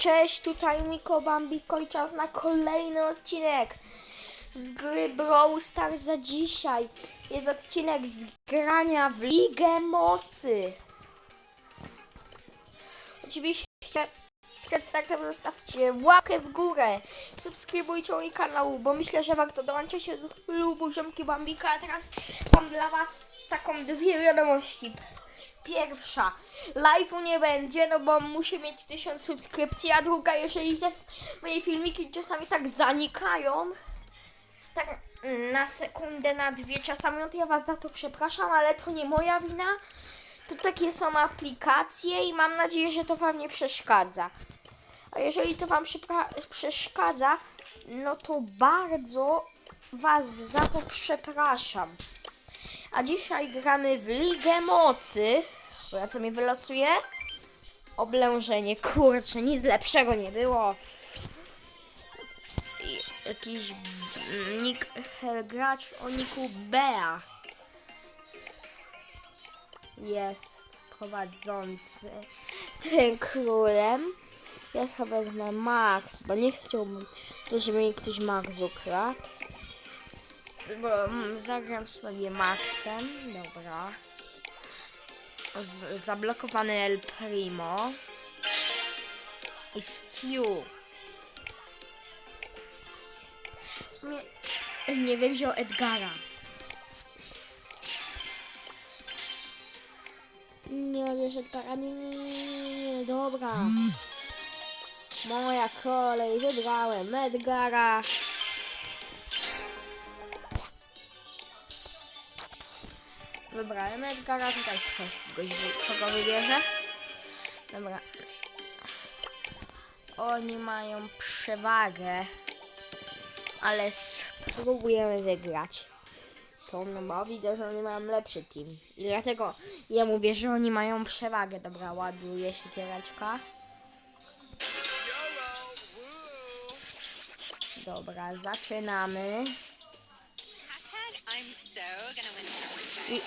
Cześć, tutaj Miko Bambiko i czas na kolejny odcinek z gry Brawl Stars za dzisiaj. Jest odcinek z grania w Ligę Mocy. Oczywiście przed startem zostawcie łapkę w górę, subskrybujcie mój kanał, bo myślę, że warto dołączyć do klubu Ziomki Bambika. A teraz mam dla was taką dwie wiadomości. Pierwsza, live'u nie będzie, no bo muszę mieć 1000 subskrypcji, a druga, jeżeli te moje filmiki czasami tak zanikają, tak na sekundę, na dwie czasami, no to ja was za to przepraszam, ale to nie moja wina. To takie są aplikacje i mam nadzieję, że to wam nie przeszkadza. A jeżeli to wam przeszkadza, no to bardzo was za to przepraszam. A dzisiaj gramy w Ligę Mocy. Dobra, co mi wylosuje? Oblężenie. Kurczę, nic lepszego nie było. Jakiś e, gracz o niku Bea. Jest prowadzący tym królem. Ja sobie wezmę Max, bo nie chciałbym, żeby mi ktoś Max ukradł. Bo mm, zagram sobie Maxem, dobra. Z, zablokowany El Primo. I Stew. W sumie nie wiem, wziął Edgara. Nie wiesz Edgara, nie, nie, nie, nie, dobra. Moja kolej, wybrałem Edgara. Wybrałem Edgara, tutaj ktoś goś wy- kogo wybierze. Dobra. Oni mają przewagę, ale spróbujemy wygrać. To no bo widzę, że oni mają lepszy team. I dlatego ja mówię, że oni mają przewagę. Dobra, ładuje się kiereczka. Dobra, zaczynamy. I...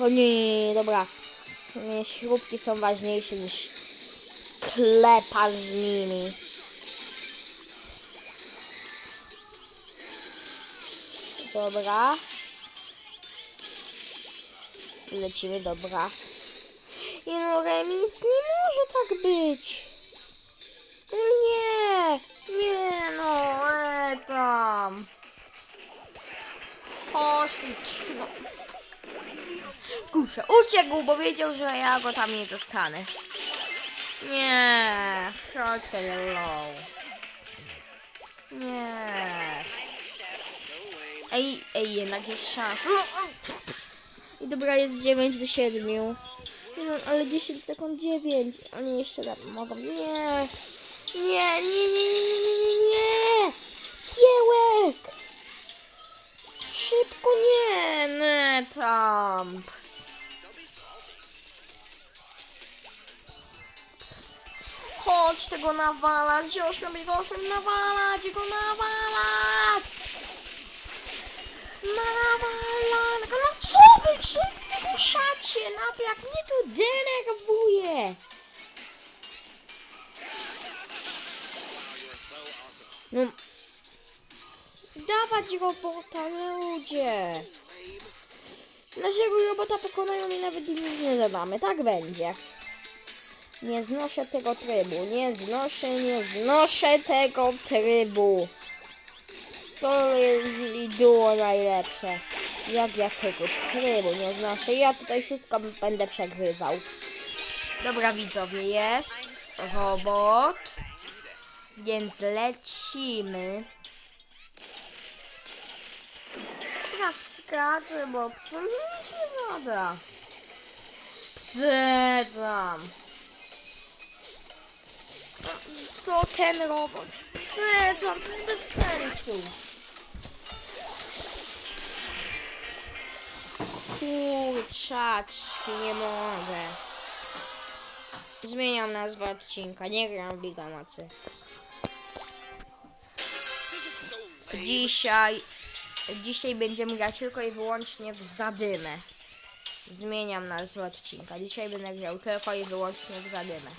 O nie, dobra. Śrubki są ważniejsze niż klepa z nimi. Dobra. Lecimy, dobra. I no remis nie może tak być. Nie, nie no, e tam. No. Kurczę, uciekł, bo wiedział, że ja go tam nie dostanę. Nie, chodź hello. Nie. Ej, ej, jednak jest szansa. No. I dobra, jest 9 do 7. No, ale 10 sekund 9. Oni jeszcze tam mogą. Nie, nie, nie, nie, tam. Ps. Ps. Chodź tego nawalać, gdzie ośmiu go ośmiu nawalać, go nawalać. Nawalać. No co wy wszyscy ruszacie na to, jak mnie to denerwuje. No. Dawać robota, ludzie. Naszego robota pokonają i nawet im nie zadamy. Tak będzie. Nie znoszę tego trybu. Nie znoszę, nie znoszę tego trybu. I duo najlepsze. Jak ja tego trybu nie znoszę. Ja tutaj wszystko będę przegrywał. Dobra widzowie, jest robot. Więc lecimy. Ja skaczę, bo psem nic nie zada. Psy tam. Co ten robot? Psy tam, psy bez sensu. Kurczaczki, nie mogę. Zmieniam nazwę odcinka, nie gram w Liga. Dzisiaj Dzisiaj będziemy grać tylko i wyłącznie w zadymę. Zmieniam nazwę odcinka. Dzisiaj będę grał tylko i wyłącznie w zadymę.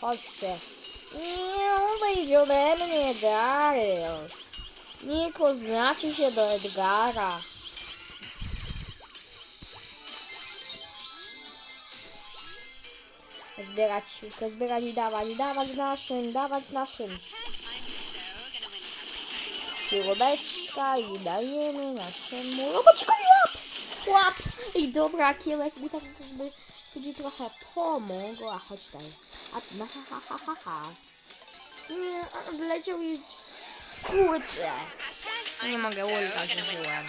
Chodźcie. Nie, ode mnie, Dariusz. Nie poznacie się do Edgara. Zbierać siłkę, zbierać i dawać, dawać naszym, dawać naszym. Śrubeczka i dajemy naszemu robocikowi łap! Łap! I dobra, kiełek mi tak jakby będzie trochę pomógł. A chodź tutaj. A no, ha, ha, ha, ha, ha. Nie, wleciał już. Kurczę! Nie mogę, ulta zużyłem.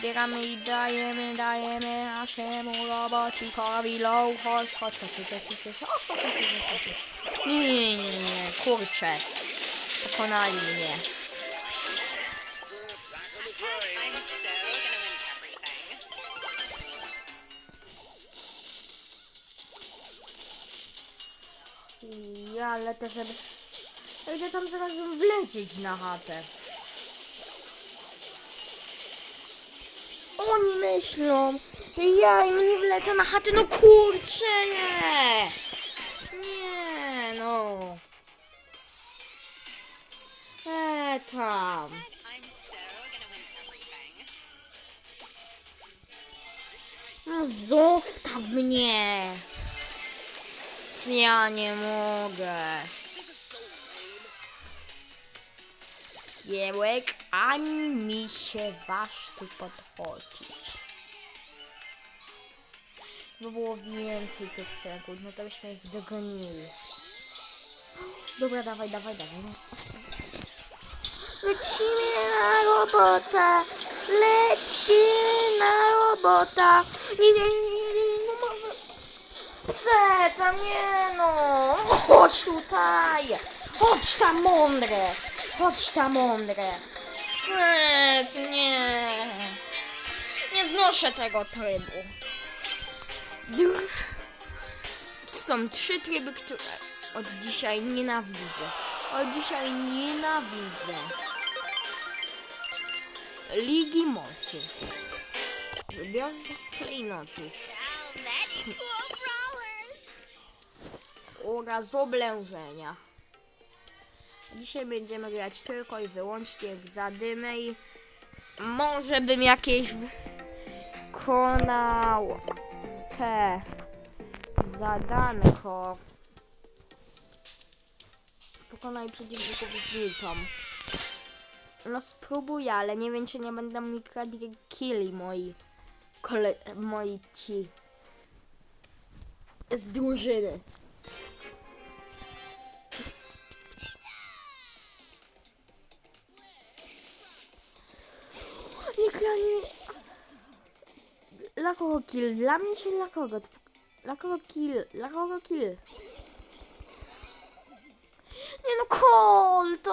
Zbieramy i dajemy, dajemy naszemu robocikowi low. Chodź, chodź, chodź, chodź, chodź, chodź, chodź, chodź, chodź, chodź. Nie, nie, nie, nie, kurczę. Pokonali mnie. Ja lecę, żeby... Ja idę tam zaraz wlecieć na chatę. Oni myślą, ja im nie wlecę na chatę, no kurczę, nie! Nie, no. E, tam. No zostaw mnie! Ja nie mogę. Kiełek, ani mi się waż tu podchodzić. By było więcej tych sekund, no to byśmy ich dogonili. Dobra, dawaj, dawaj, dawaj. Lecimy na robotę! Lecimy na robota! Nie, nie, nie, nie, nie, no. Zeta, nie no! Chodź tutaj! Chodź tam mądre! Chodź tam mądre! Zet, nie! Nie znoszę tego trybu. Są trzy tryby, które od dzisiaj nienawidzę. Od dzisiaj nienawidzę. Ligi mocy. Zbiornik klejnotów. oraz oblężenia. Dzisiaj będziemy grać tylko i wyłącznie w zadymę i może bym jakieś wykonał te zadanko. Pokonaj przeciwników z wilką. No spróbuję, ale nie wiem czy nie będą mi kradli killi moi kole... moi ci z drużyny. Kogo kill? Dla mnie czy dla kogo? Dla kogo kill? Dla kogo kill? Nie no, Coltas!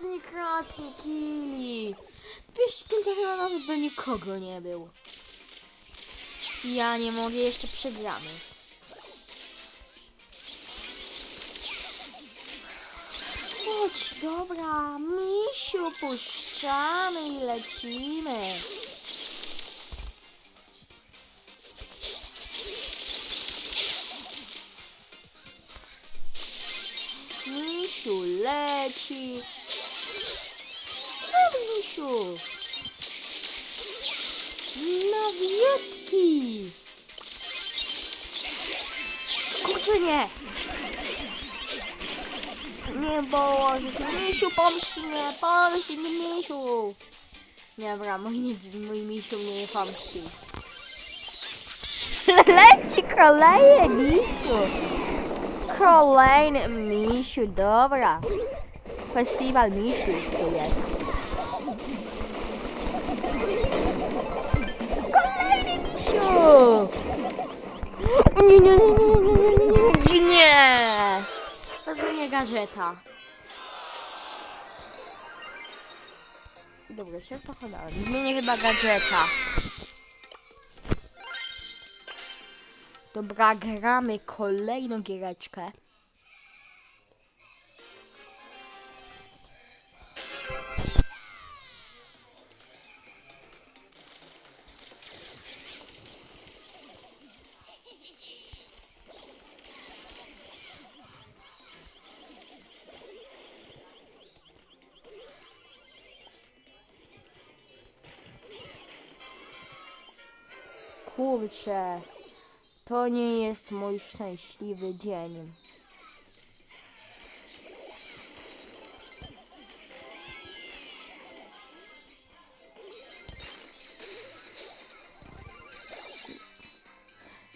Nie kradnij killi! Wiesz, kilka chyba nawet do nikogo nie był. Ja nie mogę, jeszcze przegramy. Chodź, dobra, misiu, puszczamy i lecimy. Leci. No, misiu. Nowiutki. Kurczę, nie. Nie boże, misiu, pomści mnie, pomści mnie, misiu. Dobra, mój, mój misiu mnie nie pomścił. Leci kolejny misiu. Kolejny misiu, dobra. Festiwal misiu tu jest. Kolejny misiu. Nie, nie, nie, nie, nie, nie, nie, nie. Wezmę gadżeta. Dobra, się pochowałem. Zmienię chyba gadżeta. Dobra, gramy kolejną giereczkę. Kurczę, to nie jest mój szczęśliwy dzień.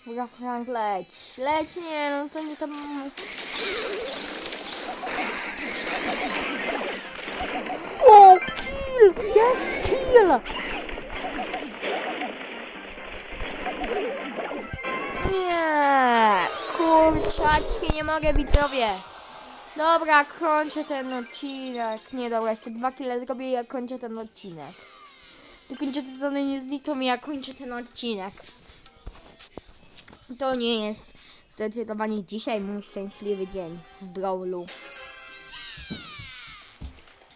Dobra, Frank, leć. Leć, nie, no to nie tam... O, kill! Jest kill! Kurczaczki, nie mogę widzowie. Dobra, kończę ten odcinek. Nie, dobra, jeszcze dwa kile zrobię i ja kończę ten odcinek. Ty kończę te zadanie znikną i ja kończę ten odcinek. To nie jest zdecydowanie dzisiaj mój szczęśliwy dzień w Brawlu.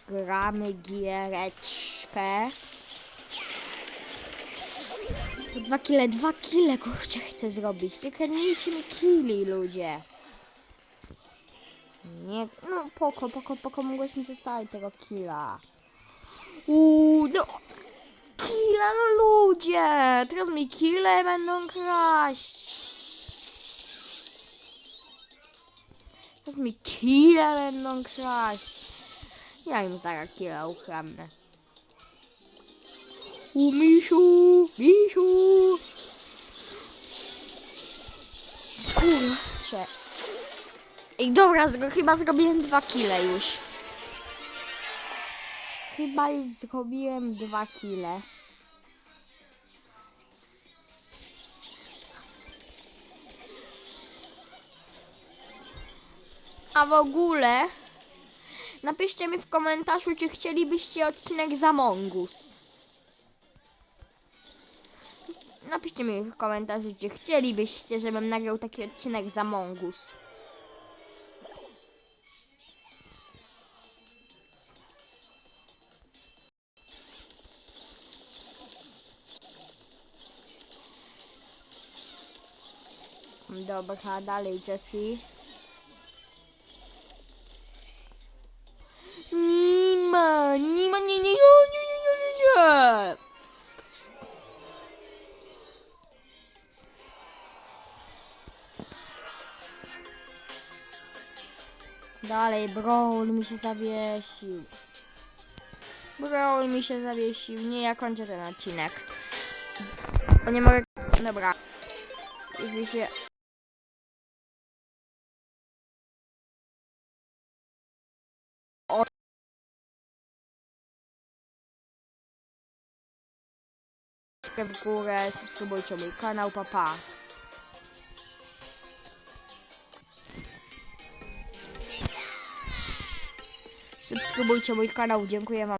Gramy giereczkę. Dwa kile, dwa kile, kurczę, chcę zrobić. Nie mi kili, ludzie. Nie, no poko, poko, poko, mogłeś mi zostawić tego killa. Uuu, no. Killa, no ludzie. Teraz mi kile będą kraść. Teraz mi kile będą kraść. Ja im zaraz killa ukradnę. U misiu, misiu. Kurczę. Ej, dobra, chyba zrobiłem dwa kile już. Chyba już zrobiłem dwa kile. A w ogóle napiszcie mi w komentarzu, czy chcielibyście odcinek z Among Napiszcie mi w komentarzu, czy chcielibyście, żebym nagrał taki odcinek z Among Us. Dobra, dalej Jessie. Nie ma, nie nie, nie, nie, nie, nie, nie, Dalej, Brawl mi się zawiesił. Brawl mi się zawiesił. Nie, ja kończę ten odcinek. Bo nie mogę... Dobra. Mi się... W górę, subskrybujcie mój kanał, papa. Pa. Subskrybujcie mój kanał, dziękuję wam.